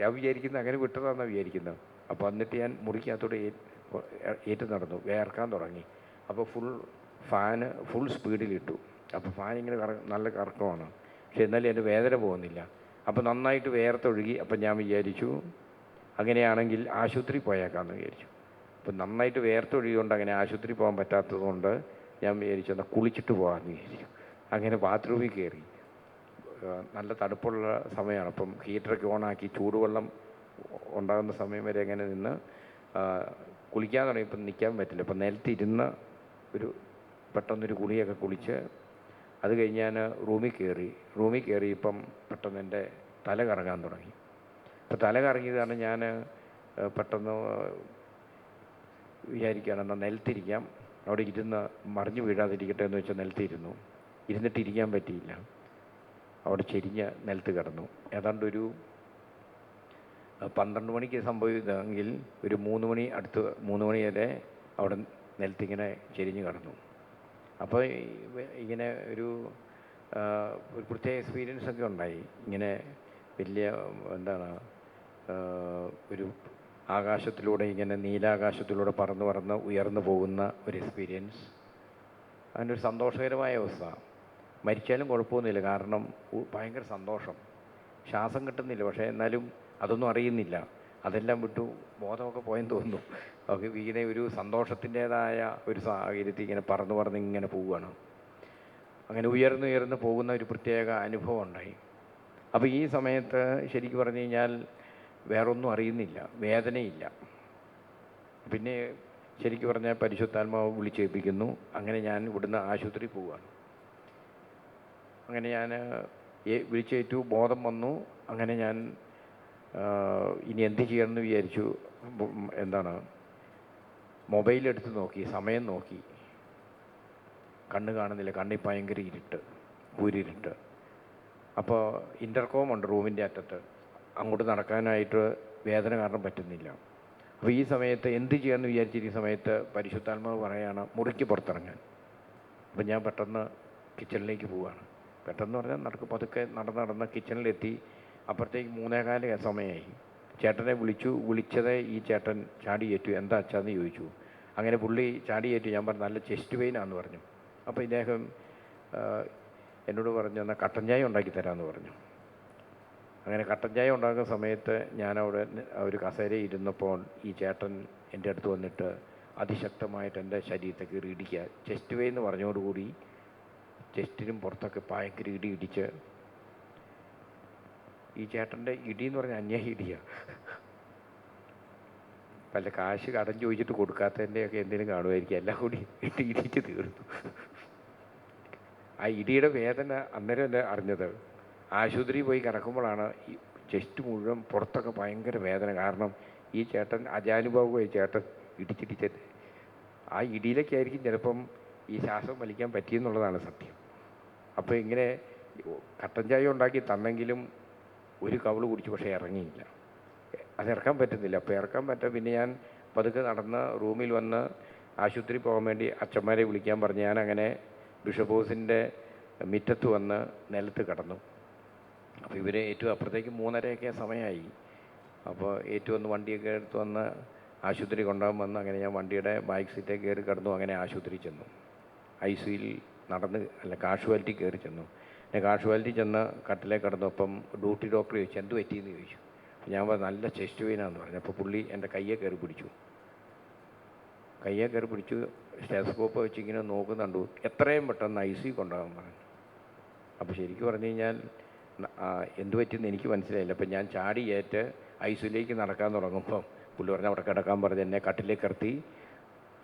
S1: ഞാൻ വിചാരിക്കുന്നത് അങ്ങനെ വിട്ടതാണെന്നാണ് വിചാരിക്കുന്നത്. അപ്പോൾ എന്നിട്ട് ഞാൻ മുറിക്കകത്തോടെ ഏറ്റു നടന്നു വേർക്കാൻ തുടങ്ങി. അപ്പോൾ ഫുൾ ഫാന് ഫുൾ സ്പീഡിലിട്ടു അപ്പോൾ ഫാൻ ഇങ്ങനെ കറ നല്ല കറക്കമാണ്. പക്ഷെ എന്നാലും എന്റെ വേദന പോകുന്നില്ല. അപ്പോൾ നന്നായിട്ട് വേർത്തൊഴുകി അപ്പം ഞാൻ വിചാരിച്ചു അങ്ങനെയാണെങ്കിൽ ആശുപത്രി പോയേക്കാമെന്ന് വിചാരിച്ചു. അപ്പം നന്നായിട്ട് വേർത്തൊഴുകിയോണ്ട് അങ്ങനെ ആശുപത്രി പോകാൻ പറ്റാത്തതുകൊണ്ട് ഞാൻ വിചാരിച്ചു എന്നാൽ കുളിച്ചിട്ട് പോകാമെന്ന് വിചാരിച്ചു. അങ്ങനെ ബാത്റൂമിൽ കയറി. നല്ല തണുപ്പുള്ള സമയമാണ്. അപ്പം ഹീറ്ററൊക്കെ ഓണാക്കി ചൂടുവെള്ളം ഉണ്ടാകുന്ന സമയം വരെ അങ്ങനെ നിന്ന് കുളിക്കാൻ കുളിക്കാൻ തുടങ്ങിയപ്പം നിൽക്കാൻ പറ്റില്ല. അപ്പം നിലത്തിരുന്ന് ഒരു പെട്ടെന്നൊരു കുളിയൊക്കെ കുളിച്ച് അത് കഴിഞ്ഞ് ഞാൻ റൂമിൽ കയറി റൂമിൽ കയറി ഇപ്പം പെട്ടെന്ന് എന്റെ തല കറങ്ങാൻ തുടങ്ങി. അപ്പോൾ തല കറങ്ങിയത് കാരണം ഞാൻ പെട്ടെന്ന് വിചാരിക്കുകയാണ് എന്നാൽ നിലത്തിരിക്കാം. അവിടെ ഇരുന്ന് മറിഞ്ഞു വീഴാതിരിക്കട്ടെ എന്ന് വെച്ചാൽ നിലത്തിരുന്നു. ഇരുന്നിട്ടിരിക്കാൻ പറ്റിയില്ല. അവിടെ ചെരിഞ്ഞ് നിലത്ത് കിടന്നു. ഏതാണ്ട് ഒരു പന്ത്രണ്ട് മണിക്ക് സംഭവിച്ചതെങ്കിൽ ഒരു മൂന്ന് മണി അടുത്ത് മൂന്ന് മണി വരെ അവിടെ നിലത്തിങ്ങനെ ചെരിഞ്ഞ് കിടന്നു. അപ്പോൾ ഇങ്ങനെ ഒരു ഒരു പ്രത്യേക എക്സ്പീരിയൻസ് ഒക്കെ ഉണ്ടായി. ഇങ്ങനെ വലിയ എന്താണ് ഒരു ആകാശത്തിലൂടെ ഇങ്ങനെ നീലാകാശത്തിലൂടെ പറന്ന് പറന്ന് ഉയർന്നു പോകുന്ന ഒരു എക്സ്പീരിയൻസ് അതിന്റെ ഒരു സന്തോഷകരമായ അവസ്ഥ. മരിച്ചാലും കുഴപ്പമൊന്നുമില്ല. കാരണം ഭയങ്കര സന്തോഷം. ശ്വാസം കിട്ടുന്നില്ല. പക്ഷേ എന്നാലും അതൊന്നും അറിയുന്നില്ല. അതെല്ലാം വിട്ടു. ബോധമൊക്കെ പോയെന്ന് തോന്നുന്നു. അവർക്ക് ഇങ്ങനെ ഒരു സന്തോഷത്തിന്റേതായ ഒരു സാഹചര്യത്തിൽ ഇങ്ങനെ പറന്ന് പറന്ന് ഇങ്ങനെ പോവുകയാണ്. അങ്ങനെ ഉയർന്നു ഉയർന്ന് പോകുന്ന ഒരു പ്രത്യേക അനുഭവം ഉണ്ടായി. അപ്പോൾ ഈ സമയത്ത് ശരിക്കും പറഞ്ഞു കഴിഞ്ഞാൽ വേറൊന്നും അറിയുന്നില്ല. വേദനയില്ല. പിന്നെ ശരിക്കും പറഞ്ഞാൽ പരിശുദ്ധാത്മാവ് വിളിച്ചേൽപ്പിക്കുന്നു. അങ്ങനെ ഞാൻ ഇവിടുന്ന് ആശുപത്രി പോവുകയാണ്. അങ്ങനെ ഞാൻ വിളിച്ചേറ്റു. ബോധം വന്നു. അങ്ങനെ ഞാൻ ഇനി എന്ത് ചെയ്യണമെന്ന് വിചാരിച്ചു. എന്താണ്? മൊബൈൽ മൊബൈലെടുത്ത് നോക്കി സമയം നോക്കി. കണ്ണ് കാണുന്നില്ല കണ്ണിൽ ഭയങ്കര ഇരുട്ട് കൂരിരുട്ട് അപ്പോൾ ഇന്റർകോം ഉണ്ട് റൂമിന്റെ അറ്റത്ത്. അങ്ങോട്ട് നടക്കാനായിട്ട് വേദന കാരണം പറ്റുന്നില്ല. അപ്പോൾ ഈ സമയത്ത് എന്ത് ചെയ്യാമെന്ന് വിചാരിച്ചിരിക്കുന്ന സമയത്ത് പരിശുദ്ധാത്മാവ് പറയുകയാണ് മുറിക്ക് പുറത്തിറങ്ങാൻ. അപ്പം ഞാൻ പെട്ടെന്ന് കിച്ചണിലേക്ക് പോവുകയാണ് പെട്ടെന്ന് പറഞ്ഞാൽ നടക്ക് പതുക്കെ നടന്ന് നടന്ന് കിച്ചണിലെത്തി അപ്പുറത്തേക്ക് മൂന്നേകാല സമയമായി. ചേട്ടനെ വിളിച്ചു വിളിച്ചത് ഈ ചേട്ടൻ ചാടിയേറ്റു എന്താ അച്ഛാന്ന് ചോദിച്ചു. അങ്ങനെ പുള്ളി ചാടിയേറ്റു ഞാൻ പറഞ്ഞു നല്ല ചെസ്റ്റ് പെയിനാന്ന് പറഞ്ഞു. അപ്പോൾ ഇദ്ദേഹം എന്നോട് പറഞ്ഞു എന്നാൽ കട്ടൻ ചായ ഉണ്ടാക്കി തരാമെന്ന് പറഞ്ഞു. അങ്ങനെ കട്ടൻ ചായ ഉണ്ടാക്കുന്ന സമയത്ത് ഞാനവിടെ ഒരു കസേരയിൽ ഇരുന്നപ്പോൾ ഈ ചേട്ടൻ എന്റെ അടുത്ത് വന്നിട്ട് അതിശക്തമായിട്ട് എന്റെ ശരീരത്തെ കീറി ഇടിക്കുക ചെസ്റ്റ് വേ എന്ന് പറഞ്ഞോടുകൂടി ചെസ്റ്റിനും പുറത്തൊക്കെ ഭയങ്കര ഇടി ഇടിച്ച് ഈ ചേട്ടന്റെ ഇടി എന്ന് പറഞ്ഞാൽ അന്യ ഇടിയാണ് പല കാശ് കടം ചോദിച്ചിട്ട് കൊടുക്കാത്തതിന്റെയൊക്കെ എന്തെങ്കിലും കാണുമായിരിക്കും. എല്ലാം കൂടി ഇട്ട് ഇടിച്ച് തീർന്നു. ആ ഇടിയുടെ വേദന അന്നേരം അല്ല അറിഞ്ഞത്. ആശുപത്രി പോയി കിടക്കുമ്പോഴാണ് ഈ ചെസ്റ്റ് മുഴുവൻ പുറത്തൊക്കെ ഭയങ്കര വേദന. കാരണം ഈ ചേട്ടൻ അജാനുഭാവമായി ചേട്ടൻ ഇടിച്ചിടിച്ചത് ആ ഇടിയിലൊക്കെ ആയിരിക്കും ചിലപ്പം ഈ ശ്വാസം വലിക്കാൻ പറ്റിയെന്നുള്ളതാണ് സത്യം. അപ്പോൾ ഇങ്ങനെ കട്ടൻ ചായ ഉണ്ടാക്കി തന്നെങ്കിലും ഒരു കവൾ കുടിച്ചു പക്ഷേ ഇറങ്ങിയില്ല. അത് ഇറക്കാൻ പറ്റുന്നില്ല. അപ്പോൾ ഇറക്കാൻ പറ്റാൻ പിന്നെ ഞാൻ പതുക്കെ നടന്ന് റൂമിൽ വന്ന് ആശുപത്രി പോകാൻ വേണ്ടി അച്ഛന്മാരെ വിളിക്കാൻ പറഞ്ഞ് ഞാൻ അങ്ങനെ ബിഷപ്പ് ഹൗസിന്റെ മിറ്റത്ത് വന്ന് നിലത്ത് കടന്നു. അപ്പോൾ ഇവർ ഏറ്റവും അപ്പുറത്തേക്ക് മൂന്നരയൊക്കെ സമയമായി. അപ്പോൾ ഏറ്റവും ഒന്ന് വണ്ടിയൊക്കെ എടുത്ത് വന്ന് ആശുപത്രി കൊണ്ടുപോകാൻ വന്ന് അങ്ങനെ ഞാൻ വണ്ടിയുടെ ബാക്ക് സീറ്റേ കയറി കടന്നു. അങ്ങനെ ആശുപത്രി ചെന്നു. ഐ സിയിൽ നടന്ന് അല്ല കാഷ്വാലിറ്റി കയറി ചെന്നു. പിന്നെ കാഷ്വാലിറ്റി ചെന്ന് കട്ടിലേ കിടന്നപ്പം ഡ്യൂട്ടി ഡോക്ടർ ചോദിച്ചു എന്ത് പറ്റിയെന്ന്? ചോദിച്ചു. ഞാൻ പറഞ്ഞു നല്ല ചെസ്റ്റ് പെയിനാന്ന് പറഞ്ഞു. അപ്പോൾ പുള്ളി എന്റെ കയ്യെ കയറി പിടിച്ചു. കയ്യെ കയറി പിടിച്ചു സ്റ്റെസ്കോപ്പ് വെച്ച് ഇങ്ങനെ നോക്കുന്നുണ്ട്. എത്രയും പെട്ടെന്ന് ഐ സി കൊണ്ടാകാൻ പറഞ്ഞു. അപ്പോൾ ശരിക്കും പറഞ്ഞു കഴിഞ്ഞാൽ എന്ത് പറ്റിയെന്ന് എനിക്ക് മനസ്സിലായില്ല. അപ്പം ഞാൻ ചാടി ഏറ്റ് ഐ സിയിലേക്ക് നടക്കാൻ തുടങ്ങുമ്പം പുള്ളി പറഞ്ഞു അവിടെ കിടക്കാൻ പറഞ്ഞ് എന്നെ കട്ടിലേക്ക് കിടത്തി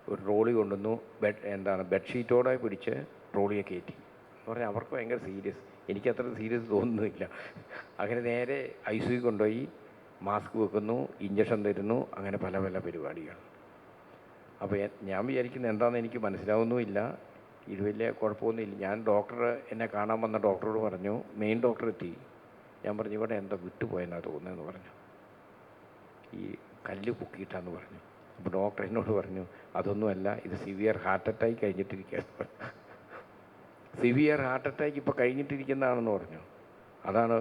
S1: ഒരു ട്രോളി കൊണ്ടുവന്നു. ബെഡ് എന്താണ് ബെഡ്ഷീറ്റോടെ പിടിച്ച് ട്രോളിയെ കയറ്റി. എന്ന് പറഞ്ഞാൽ അവർക്ക് ഭയങ്കര സീരിയസ്. എനിക്കത്ര സീരിയസ് തോന്നുന്നില്ല. അങ്ങനെ നേരെ ഐ സി കൊണ്ടുപോയി മാസ്ക് വെക്കുന്നു ഇഞ്ചക്ഷൻ തരുന്നു അങ്ങനെ പല പല പരിപാടികൾ. അപ്പോൾ ഞാൻ വിചാരിക്കുന്നത് എന്താണെന്ന് എനിക്ക് മനസ്സിലാവുന്നുമില്ല. ഇത് വലിയ കുഴപ്പമൊന്നുമില്ല. ഞാൻ ഡോക്ടർ എന്നെ കാണാൻ വന്ന ഡോക്ടറോട് പറഞ്ഞു മെയിൻ ഡോക്ടർ എത്തി. ഞാൻ പറഞ്ഞു ഇവിടെ എന്താ വിട്ടുപോയെന്നാണ് തോന്നുന്നതെന്ന് പറഞ്ഞു. ഈ കല്ല് പൊക്കിയിട്ടാന്ന് പറഞ്ഞു. അപ്പോൾ ഡോക്ടർ എന്നോട് പറഞ്ഞു അതൊന്നുമല്ല ഇത് സിവിയർ ഹാർട്ട് അറ്റാക്ക് കഴിഞ്ഞിട്ടിരിക്കുക സിവിയർ ഹാർട്ട് അറ്റാക്ക് ഇപ്പോൾ കഴിഞ്ഞിട്ടിരിക്കുന്നതാണെന്ന് പറഞ്ഞു. അതാണ്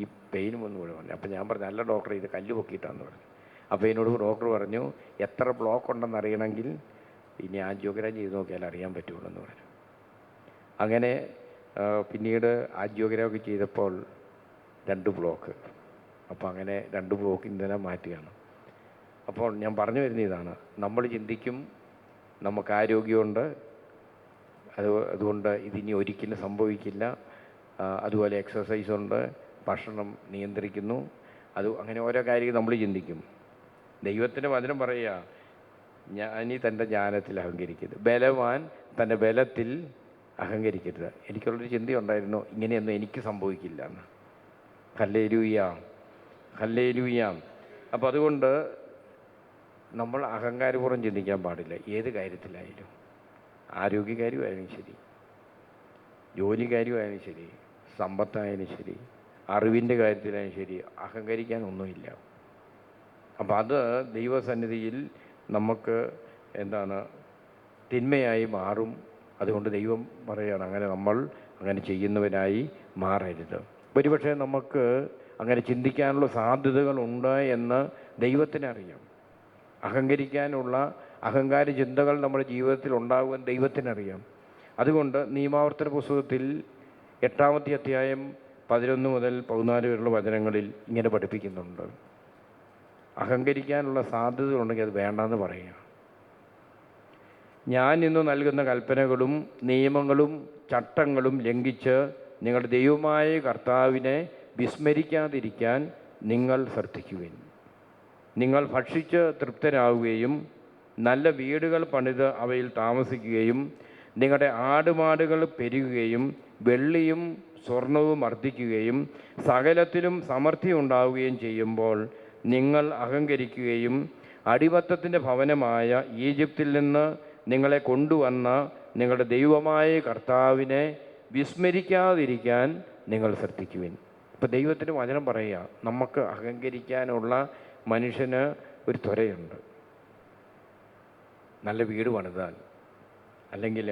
S1: ഈ പെയിനും കൂടെ പറഞ്ഞു. അപ്പോൾ ഞാൻ പറഞ്ഞു അല്ല ഡോക്ടർ ഇത് കല്ല് പൊക്കിയിട്ടാന്ന് പറഞ്ഞു. അപ്പോൾ എന്നോട് ഡോക്ടർ പറഞ്ഞു എത്ര ബ്ലോക്ക് ഉണ്ടെന്ന് അറിയണമെങ്കിൽ ഇനി ആൻജിയോഗ്രാം ചെയ്ത് നോക്കിയാൽ അറിയാൻ പറ്റുള്ളൂ എന്ന് പറഞ്ഞു. അങ്ങനെ പിന്നീട് ആൻജിയോഗ്രാം ഒക്കെ ചെയ്തപ്പോൾ രണ്ട് ബ്ലോക്ക് അപ്പോൾ അങ്ങനെ രണ്ട് ബ്ലോക്ക് ഇന്ധനം മാറ്റുകയാണ്. അപ്പോൾ ഞാൻ പറഞ്ഞു വരുന്ന ഇതാണ് നമ്മൾ ചിന്തിക്കും നമുക്ക് ആരോഗ്യമുണ്ട് അത് അതുകൊണ്ട് ഇതിനി ഒരിക്കലും സംഭവിക്കില്ല. അതുപോലെ എക്സസൈസ് ഉണ്ട് ഭക്ഷണം നിയന്ത്രിക്കുന്നു. അത് അങ്ങനെ ഓരോ കാര്യങ്ങൾ നമ്മൾ ചിന്തിക്കും. ദൈവത്തിന്റെ വചനം പറയുക ഞാനി തന്റെ ജ്ഞാനത്തിൽ അഹങ്കരിക്കരുത്. ബലവാൻ തന്റെ ബലത്തിൽ അഹങ്കരിക്കരുത്. എനിക്കുള്ളൊരു ചിന്തയുണ്ടായിരുന്നു ഇങ്ങനെയൊന്നും എനിക്ക് സംഭവിക്കില്ല. എന്ന് ഹല്ലേലൂയ ഹല്ലേലൂയ. അപ്പോൾ അതുകൊണ്ട് നമ്മൾ അഹങ്കാരപൂർവം ചിന്തിക്കാൻ പാടില്ല. ഏത് കാര്യത്തിലായാലും. ആരോഗ്യകാര്യമായാലും ശരി ജോലിക്കാര്യമായാലും ശരി സമ്പത്തായാലും ശരി അറിവിന്റെ കാര്യത്തിലായാലും ശരി അഹങ്കരിക്കാൻ ഒന്നുമില്ല അപ്പം അത് ദൈവസന്നിധിയിൽ നമുക്ക് എന്താണ് തിന്മയായി മാറും. അതുകൊണ്ട് ദൈവം പറയുകയാണ് അങ്ങനെ നമ്മൾ അങ്ങനെ ചെയ്യുന്നവനായി മാറരുത്. ഒരുപക്ഷെ നമുക്ക് അങ്ങനെ ചിന്തിക്കാനുള്ള സാധ്യതകളുണ്ട് എന്ന് ദൈവത്തിനറിയാം. അഹങ്കരിക്കാനുള്ള അഹങ്കാര ചിന്തകൾ നമ്മുടെ ജീവിതത്തിൽ ഉണ്ടാകുമെന്ന് ദൈവത്തിനറിയാം. അതുകൊണ്ട് നിയമാവർത്തന പുസ്തകത്തിൽ എട്ടാമത്തെ അധ്യായം പതിനൊന്ന് മുതൽ പതിനാല് വരെയുള്ള വചനങ്ങളിൽ ഇങ്ങനെ പഠിപ്പിക്കുന്നുണ്ട്. അഹങ്കരിക്കാനുള്ള സാധ്യത ഉണ്ടെങ്കിൽ അത് വേണ്ടെന്ന് പറയുക. ഞാൻ ഇന്ന് നൽകുന്ന കൽപ്പനകളും നിയമങ്ങളും ചട്ടങ്ങളും ലംഘിച്ച് നിങ്ങളുടെ ദൈവമായ കർത്താവിനെ വിസ്മരിക്കാതിരിക്കാൻ നിങ്ങൾ ശ്രദ്ധിക്കുവിൻ. നിങ്ങൾ ഭക്ഷിച്ച് തൃപ്തരാകുകയും നല്ല വീടുകൾ പണിത് അവയിൽ താമസിക്കുകയും നിങ്ങളുടെ ആടുമാടുകൾ പെരുകുകയും വെള്ളിയും സ്വർണവും വർദ്ധിക്കുകയും സകലത്തിലും സമൃദ്ധി ഉണ്ടാവുകയും ചെയ്യുമ്പോൾ നിങ്ങൾ അഹങ്കരിക്കുകയും അടിമത്തത്തിന്റെ ഭവനമായ ഈജിപ്തിൽ നിന്ന് നിങ്ങളെ കൊണ്ടുവന്ന നിങ്ങളുടെ ദൈവമായ കർത്താവിനെ വിസ്മരിക്കാതിരിക്കാൻ നിങ്ങൾ ശ്രദ്ധിക്കുവിൻ. ഇപ്പോൾ ദൈവത്തിന് വചനം പറയുക നമുക്ക് അഹങ്കരിക്കാനുള്ള മനുഷ്യന് ഒരു ത്വരയുണ്ട്. നല്ല വീട് പണിതാൽ അല്ലെങ്കിൽ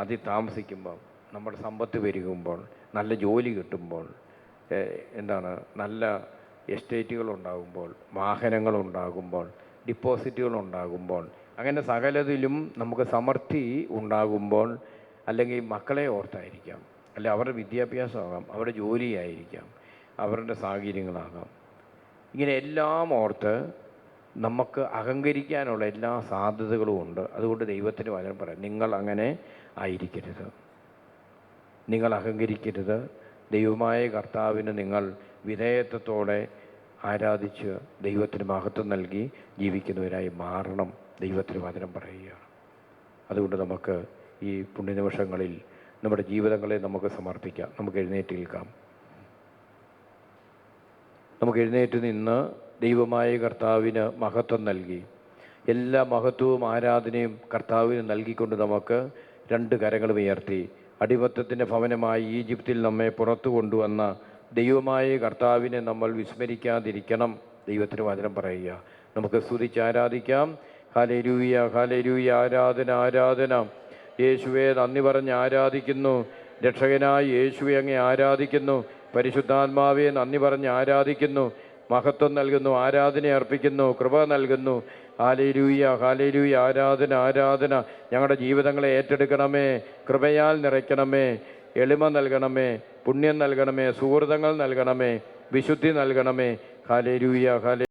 S1: അതിൽ താമസിക്കുമ്പോൾ നമ്മുടെ സമ്പത്ത് പെരുകുമ്പോൾ നല്ല ജോലി കിട്ടുമ്പോൾ എന്താണ് നല്ല എസ്റ്റേറ്റുകൾ ഉണ്ടാകുമ്പോൾ വാഹനങ്ങൾ ഉണ്ടാകുമ്പോൾ ഡിപ്പോസിറ്റുകൾ ഉണ്ടാകുമ്പോൾ അങ്ങനെ സകലതിലും നമുക്ക് സമൃദ്ധി ഉണ്ടാകുമ്പോൾ അല്ലെങ്കിൽ മക്കളെ ഓർത്തായിരിക്കാം അല്ലെ അവരുടെ വിദ്യാഭ്യാസമാകാം അവരുടെ ജോലിയായിരിക്കാം അവരുടെ സാഹചര്യങ്ങളാകാം. ഇങ്ങനെ എല്ലാം ഓർത്ത് നമുക്ക് അഹങ്കരിക്കാനുള്ള എല്ലാ സാധ്യതകളും ഉണ്ട്. അതുകൊണ്ട് ദൈവത്തിന് വചനം പറയാം. നിങ്ങൾ അങ്ങനെ ആയിരിക്കരുത്. നിങ്ങൾ അഹങ്കരിക്കരുത്. ദൈവമായ കർത്താവിന് നിങ്ങൾ വിധേയത്വത്തോടെ ആരാധിച്ച് ദൈവത്തിന് മഹത്വം നൽകി ജീവിക്കുന്നവരായി മാറണം. ദൈവത്തിന് വചനം പറയുകയാണ് അതുകൊണ്ട് നമുക്ക് ഈ പുണ്യനിമിഷങ്ങളിൽ നമ്മുടെ ജീവിതങ്ങളെ നമുക്ക് സമർപ്പിക്കാം. നമുക്ക് എഴുന്നേറ്റ് നിൽക്കാം. നമുക്ക് എഴുന്നേറ്റ് നിന്ന് ദൈവമായ കർത്താവിന് മഹത്വം നൽകി. എല്ലാ മഹത്വവും ആരാധനയും കർത്താവിന് നൽകിക്കൊണ്ട് നമുക്ക് രണ്ട് കരങ്ങളും ഉയർത്തി. അടിമത്തത്തിന്റെ ഭവനമായി ഈജിപ്തിൽ നമ്മെ പുറത്തു കൊണ്ടുവന്ന ദൈവമായ കർത്താവിനെ നമ്മൾ വിസ്മരിക്കാതിരിക്കണം ദൈവത്തിന് വചനം പറയുക. നമുക്ക് സ്തുതിച്ച് ആരാധിക്കാം. ഹലരൂയ ഹലരൂയ ആരാധന ആരാധന. യേശുവെ നന്ദി പറഞ്ഞ് ആരാധിക്കുന്നു. രക്ഷകനായി യേശുവെ അങ്ങെ ആരാധിക്കുന്നു. പരിശുദ്ധാത്മാവെ നന്ദി പറഞ്ഞ് ആരാധിക്കുന്നു. മഹത്വം നൽകുന്നു ആരാധന അർപ്പിക്കുന്നു കൃപ നൽകുന്നു. ഹാലേരൂയ ഹാലേരൂയ ആരാധന ആരാധന. ഞങ്ങളുടെ ജീവിതങ്ങളെ ഏറ്റെടുക്കണമേ കൃപയാൽ നിറയ്ക്കണമേ എളിമ നൽകണമേ പുണ്യം നൽകണമേ സുഹൃതങ്ങൾ നൽകണമേ വിശുദ്ധി നൽകണമേ. ഹാലേരൂയ ഹാലേ